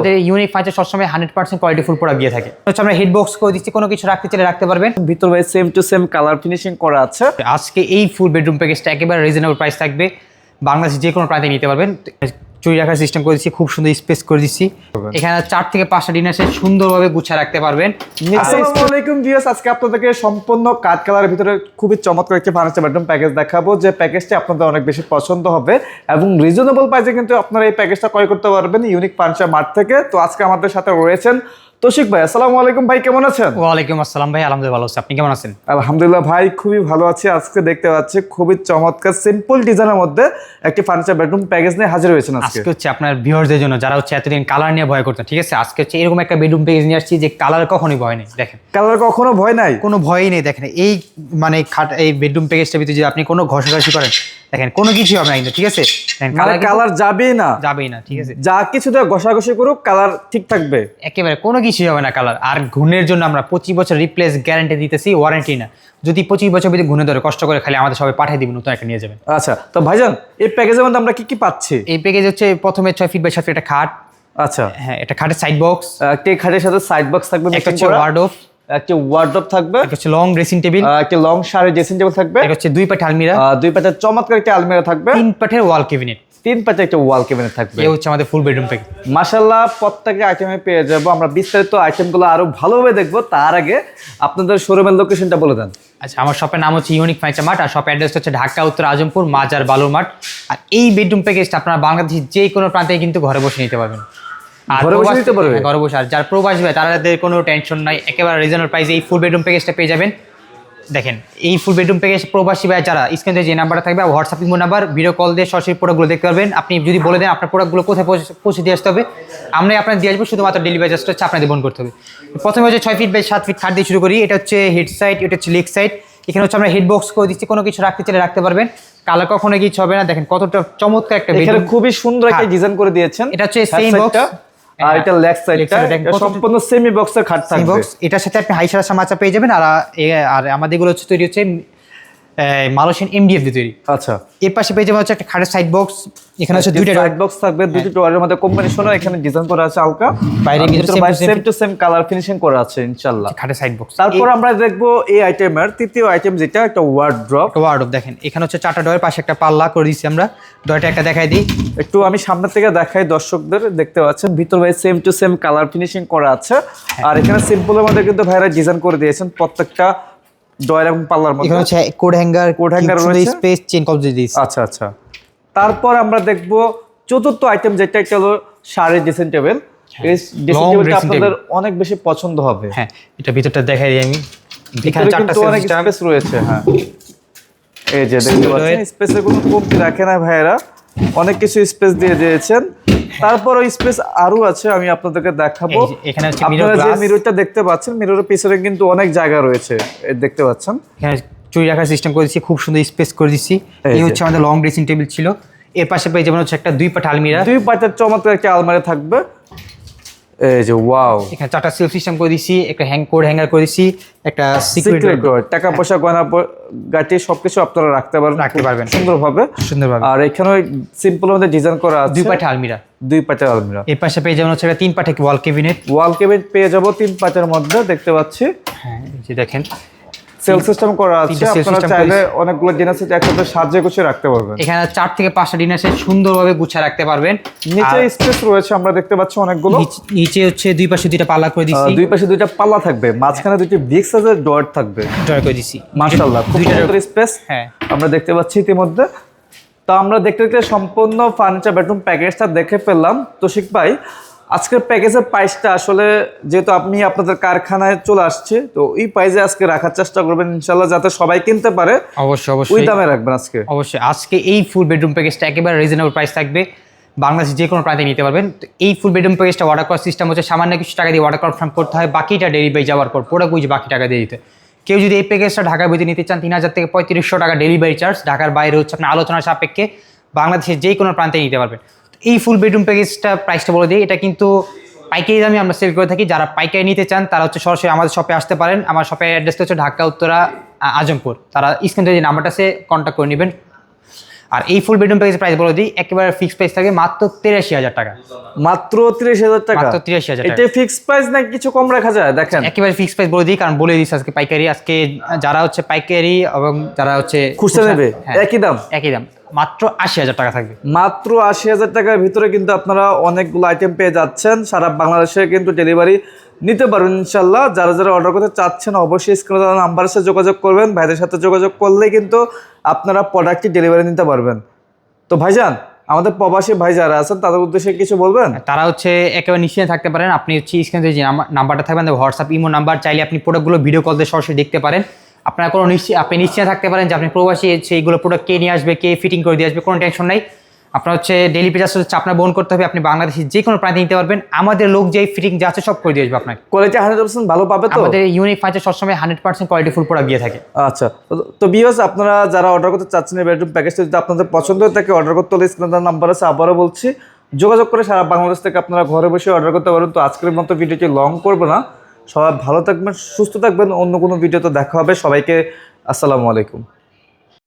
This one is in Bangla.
আমাদের ইউনিক ফার্নিচার সবসময় hundred percent quality full product দিয়ে থাকে। হচ্ছে আমরা হেড বক্স করে দিচ্ছি কোনো কিছু রাখতে চাইলে রাখতে পারবেন। ভিতর ভাই same to same colour finishing করা আছে। আজকে এই ফুল বেডরুম প্যাকেজটা একেবারে রিজনেবল প্রাইস থাকবে। বাংলাদেশে যে কোনো প্রান্তে নিতে পারবেন। চুরি রাখার সিস্টেম করে দিচ্ছি খুব সুন্দর স্পেস করে দিচ্ছি এখানে চার থেকে পাঁচটা ডিনার সেট সুন্দরভাবে গুছিয়ে রাখতে পারবেন। আসসালামু আলাইকুম ভিউয়ার্স আজকে আপনাদেরকে সম্পূর্ণ কাঠ কালারের ভিতরে খুবই চমৎকার একটি ফার্নিচার বেডরুম প্যাকেজ দেখাবো যে প্যাকেজটি আপনাদের অনেক বেশি পছন্দ হবে এবং রিজনেবল প্রাইসে কিন্তু আপনারা এই প্যাকেজটা ক্রয় করতে পারবেন ইউনিক ফার্নিচার মার্ট থেকে। তো আজকে আমাদের সাথে রয়েছেন তৌশিক ভাই আসসালামু আলাইকুম ভাই কেমন আছেন? ওয়ালাইকুম আসসালাম ভাই আলহামদুলিল্লাহ ভালো আছি। আপনি কেমন আছেন? আলহামদুলিল্লাহ ভাই খুবই ভালো আছি। আজকে দেখতে পাচ্ছি খুবই চমৎকার সিম্পল ডিজাইনের মধ্যে একটি ফার্নিচার বেডরুম প্যাকেজ নিয়ে হাজির হয়েছেন আজকে। হচ্ছে আপনার ভিউয়ারদের জন্য যারা হচ্ছে এতদিন কালার নিয়ে ভয় করতেন ঠিক আছে? আজকে হচ্ছে এরকম একটা বেডরুম পেজ নিয়ে আসছি যে কালার কখনোই ভয় নেই দেখেন। কালার কখনো ভয় নাই? কোনো ভয়ই নেই দেখেন। এই মানে খাট এই বেডরুম প্যাকেজটার ভিতরে যদি আপনি কোনো ঘষাঘষি করেন দেখেন কোনো কিছুই হবে না কিন্তু ঠিক আছে? মানে কালার কালার যাবেই না। যাবেই না ঠিক আছে? যা কিছু ঘষাঘষি করুক কালার ঠিক থাকবে। একেবারে কোনো কিছুই হবে না কালার আর ঘুণের জন্য আমরা পঁচিশ বছর রিপ্লেস গ্যারান্টি দিতেছি ওয়ারেন্টি না। যদি পঁচিশ বছর যদি ঘুণে ধরে কষ্ট করে খালি আমাদের সবাই পাঠিয়ে দিবেন নতুন একটা নিয়ে যাবেন আচ্ছা তো ভাইজান এই প্যাকেজের মধ্যে আমরা কি কি পাচ্ছি? এই প্যাকেজ হচ্ছে প্রথমে ছয় ফিট বাই সাত ফিট একটা খাট। আচ্ছা। হ্যাঁ একটা খাটের সাইড বক্স একটি খাটের সাথে সাইড বক্স থাকবে একটা হচ্ছে করা, ওয়ার্ডোভ একটি ওয়ার্ডরোব থাকবে। একটা হচ্ছে লং ড্রেসিং টেবিল একটি লং শাড়ি ড্রেসিং টেবিল থাকবে। একটা হচ্ছে দুই পাটে আলমিরা। দুই পাশে চমৎকার একটা আলমিরা থাকবে। তিন পাটের ওয়াল কেবিনেট তিন পাশে একটা ওয়াল ক্যাবিনেট থাকবে। হচ্ছে আমাদের ফুল বেডরুম প্যাকেজ মাশাল্লাহ প্রত্যেকটা আইটেমে পেয়ে যাব। আমরা বিস্তারিত আইটেমগুলো আরও ভালোভাবে দেখব। তার আগে আপনাদের শোরুমের লোকেশনটা বলে দেন। আচ্ছা আমার শপের নাম হচ্ছে ইউনিক ফার্নিচার মার্ট আর শপ অ্যাড্রেস হচ্ছে ঢাকা উত্তর আজমপুর মাজার বালুর মাঠ আর এই বেডরুম প্যাকেজটা আপনারা বাংলাদেশের যে কোনো প্রান্তে কিন্তু ঘরে বসে নিতে পারবেন। আর ঘরে বসে নিতে পারবে? হ্যাঁ, ঘরে বসে। আর যার প্রবাস ভাই তাদের কোনো টেনশন নাই। একেবারে রিজনেবল প্রাইসে এই ফুল বেডরুম প্যাকেজটা পেয়ে যাবেন। দেখেন এই ফুল বেডরুম প্যাকেজ প্রবাসী ভাই যারা স্ক্রিনে যে নাম্বারটা থাকবে WhatsApp imo number video call দিয়ে সরাসরি প্রোডাক্টগুলো দেখতে পারবেন। আপনি যদি বলে দেন আপনার প্রোডাক্টগুলো কোথায় পৌঁছে- দিয়ে আসতে হবে আমরাই আপনার দিয়ে আসব শুধুমাত্র ডেলিভারি চার্জটা হচ্ছে আপনাদের বহন করতে হবে। প্রথমে হচ্ছে ছয় ফিট বাই সাত ফিট খাট দিয়ে শুরু করি এটা হচ্ছে হেড সাইড এটা হচ্ছে লেগ সাইড এখানে হচ্ছে আমরা হেডবক্স করে দিচ্ছি কোনো কিছু রাখতে চাইলে রাখতে পারবেন। কালার কখনো কিছু হবে না দেখেন কতটা চমৎকার একটা খুবই সুন্দর একটা ডিজাইন করে দিয়েছেন। এটা হচ্ছে box। side-টা, আর এটা লেগ সাইডটা সম্পূর্ণ সেমি বক্সের খাট থাকবে। বক্স এটার সাথে আপনি হাইসারা সামাচা পেয়ে যাবেন আর আর আমাদেরগুলো হচ্ছে তৈরি হচ্ছে মালয়েশিয়ান এমডিএফ দিয়ে তৈরি। আচ্ছা। এর পাশে পেয়ে হচ্ছে একটা খাটের সাইড বক্স এখানে হচ্ছে দুইটা সাইড বক্স থাকবে দুটি ডোয়ারের মধ্যে কম্বিনেশনও এখানে ডিজাইন করা আছে হালকা। বাইরে ভিতরে same to same colour finishing করা আছে ইনশাআল্লাহ। খাটের সাইড বক্স তারপর আমরা দেখব এই আইটেমের তৃতীয় আইটেম যেটা একটা ওয়ার্ড্রপ ওয়ার্ড দেখেন এখানে হচ্ছে চারটা ডয়ের পাশে একটা পাল্লা করে দিচ্ছি আমরা। ডয়টা একটা দেখাই দিই। একটু আমি সামনে থেকে দেখাই দর্শকদের দেখতে পাচ্ছেন ভিতর ভাই same to same colour finishing করা আছে। হ্যাঁ। আর এখানে সিম্পলের মধ্যে কিন্তু ভাইরা ডিজাইন করে দিয়েছেন প্রত্যেকটা ডয়ার এবং পাল্লার মধ্যে? এখানে হচ্ছে কোড হ্যাঙ্গার Coat hanger রয়েছে। স্পেস চেন কবজ আচ্ছা আচ্ছা। তারপর আমরা দেখব চতুর্থ আইটেম যেটা একটা হলো শাড়ির ড্রেসিং টেবিল ড্রেসিং টেবিলটা আপনাদের অনেক বেশি পছন্দ হবে। হ্যাঁ এটা ভিতরটা দেখাই দিই আমি। এখানে চারটা স্পেস রয়েছে হ্যাঁ। এই যে দেখতে পাচ্ছেন স্পেসের কোনো কমতি রাখে না ভাইয়েরা। অনেক কিছু স্পেস দিয়ে দিয়েছেন। তারপর ওই স্পেস আরও আছে আমি আপনাদেরকে দেখাবো। এখানে আপনারা যে। মিররটা দেখতে পাচ্ছেন মিররের পিছনে কিন্তু অনেক জায়গা রয়েছে দেখতে পাচ্ছেন। চুরি রাখার সিস্টেম করে দিচ্ছি খুব সুন্দর স্পেস করে দিচ্ছি। এই এই হচ্ছে আমাদের লং ড্রেসিং টেবিল ছিল। এর পাশে পেয়ে যেমন হচ্ছে একটা দুই পাট আলমিরা। দুই পাটের চমৎকার একটা আলমারি থাকবে। এই যে ওয়াও এখানে চারটা সেলফ সিস্টেম করে দিছি একটা হ্যাং কোড হ্যাঙ্গার করে দিছি একটা সিক্রেট ডোর টাকা পয়সা গয়না গাটি সবকিছু আপনারা রাখতে পারবেন। রাখতে পারবেন। সুন্দরভাবে। সুন্দরভাবে। আর এখানে সিম্পল মধ্যে ডিজাইন করা আছে। দুই পাটে আলমিরা। দুই পাটের আলমিরা। এই পাশে পেয়ে যাবেন হচ্ছে তিন পাটে ওয়াল ক্যাবিনেট ওয়াল ক্যাবিনেট পেয়ে যাব তিন পাটের মধ্যে দেখতে পাচ্ছি। হ্যাঁ এই যে দেখেন। সেল সিস্টেম করা আছে আপনারা চাইলে অনেকগুলো জিনিস একসাথে সাজিয়ে গুছিয়ে রাখতে পারবেন। এখানে চার থেকে পাঁচটা ডিনার সেট সুন্দরভাবে গুছিয়ে রাখতে পারবেন। নিচে স্পেস রয়েছে আমরা দেখতে পাচ্ছি অনেকগুলো। নিচে হচ্ছে দুই পাশে দুইটা পাল্লা করে আহ, দুই পাশে দুইটা পাল্লা থাকবে মাঝখানে দুইটি বিগ সাইজের ডোয়ার থাকবে। ড্রয় করে দিচ্ছি মাশাআল্লাহ খুব সুন্দর স্পেস হ্যাঁ। আমরা দেখতে পাচ্ছি ইতিমধ্যে। তো আমরা দেখতে দেখতে সম্পূর্ণ ফার্নিচার বেডরুম প্যাকেজটা দেখে ফেললাম। তোশিক ভাই আজকের প্যাকেজের প্রাইসটা আসলে যেহেতু আপনি আপনাদের কারখানায় চলে আসছে তো এই প্রাইসে আজকে রাখার চেষ্টা করবেন ইনশাল্লাহ যাতে সবাই কিনতে পারে। অবশ্যই অবশ্যই। ওই দামে রাখবেন আজকে। অবশ্যই আজকে এই ফুল বেডরুম প্যাকেজটা একেবারে রিজনেবল প্রাইস থাকবে। বাংলাদেশে যে কোনো প্রান্তে নিতে পারবেন। তো এই ফুল বেডরুম প্যাকেজটা অর্ডার করার সিস্টেম হচ্ছে সামান্য কিছু টাকা দিয়ে অর্ডার কনফার্ম করতে হয়। বাকিটা ডেলিভারি যাওয়ার পর প্রোডাক্ট বুঝে বাকি টাকা দিয়ে দিতে। কেউ যদি এই প্যাকেজটা ঢাকার ভিতরে নিতে চান তিন হাজার থেকে পঁয়ত্রিশশো টাকা ডেলিভারি চার্জ ঢাকার বাইরে হচ্ছে আপনার আলোচনার সাপেক্ষে বাংলাদেশের যে কোনো প্রান্তে নিতে পারবেন। এই ফুল বেডরুম প্যাকেজটা প্রাইসটা বলে দিই। এটা কিন্তু পাইকারি দামে আমরা সেল করে থাকি। যারা পাইকারি নিতে চান তারা হচ্ছে সরাসরি আমাদের শপে আসতে পারেন। আমার শপের অ্যাড্রেসটা হচ্ছে ঢাকা উত্তরা আজমপুর। তারা স্ক্রিন যে নাম্বারটা সে কন্ট্যাক্ট করে নেবেন। আর এই ফুল বেডরুম প্যাকেজ প্রাইস বলে দিই একেবারে ফিক্স প্রাইস থাকে মাত্র তিরাশি হাজার টাকা। মাত্র তিরিশ হাজার টাকা? মাত্র 83,000 টাকা। এটা ফিক্স প্রাইস না কিছু কম রাখা যায়? দেখেন। একেবারে ফিক্স প্রাইস বলে দিই কারণ বলে দিস আজকে পাইকারি। আজকে যারা হচ্ছে পাইকারি এবং যারা হচ্ছে খুচরা নেবে হ্যাঁ, একই দাম? একই দাম। মাত্র আশি হাজার টাকা থাকবে। মাত্র আশি হাজার টাকার ভিতরে কিন্তু আপনারা অনেকগুলো আইটেম পেয়ে যাচ্ছেন। সারা বাংলাদেশে কিন্তু ডেলিভারি নিতে পারবেন ইনশাল্লাহ যারা যারা অর্ডার করতে চাচ্ছেন অবশ্যই স্ক্রিনে দেওয়া নাম্বারের সাথে যোগাযোগ করবেন। ভাইদের সাথে যোগাযোগ করলেই কিন্তু আপনারা প্রোডাক্টটি ডেলিভারি নিতে পারবেন। তো ভাইজান আমাদের প্রবাসী ভাই যারা আছেন তাদের উদ্দেশ্যে কিছু বলবেন? তারা হচ্ছে একেবারে নিশ্চিন্ত থাকতে পারেন। আপনি হচ্ছে স্ক্রিনে যে নাম্বার- নাম্বারটা থাকবেন হোয়াটসঅ্যাপ ইমো নাম্বার চাইলে আপনি প্রোডাক্টগুলো ভিডিও কল দিয়ে সরাসরি দেখতে পারেন। আপনার কোনো নিশ্চিত আপনি নিশ্চিন্ত থাকতে পারেন যে আপনি প্রবাসী সেইগুলো প্রোডাক্ট কে নিয়ে আসবে কে ফিটিং করে দিয়ে আসবে কোনো টেনশন নাই। আপনার হচ্ছে ডেলি পেজাস হচ্ছে আপনার বহন করতে হবে আপনি বাংলাদেশের যে কোনো প্রান্তে নিতে পারবেন। আমাদের লোক যে ফিটিং যা আছে সব করে দিয়ে আসবে আপনাকে। কোয়ালিটি হান্ড্রেড পার্সেন্ট ভালো পাবে তো? আমাদের ইউনিক ফার্নিচার সবসময় hundred percent quality full product দিয়ে থাকে। আচ্ছা তো- বিয়স আপনারা যারা অর্ডার করতে চাচ্ছেন এই বেডরুম প্যাকেজটা যদি আপনাদের পছন্দ হয়ে থাকে অর্ডার করতে হলে স্ক্রিনে নাম্বার আছে আবারও বলছি। যোগাযোগ করে সারা বাংলাদেশ থেকে আপনারা ঘরে বসে অর্ডার করতে পারেন। তো আজকের মতো ভিডিওটি লং করব না। সবাই ভালো থাকবেন সুস্থ থাকবেন অন্য কোনো ভিডিওতে দেখা হবে। সবাইকে আসসালামু আলাইকুম।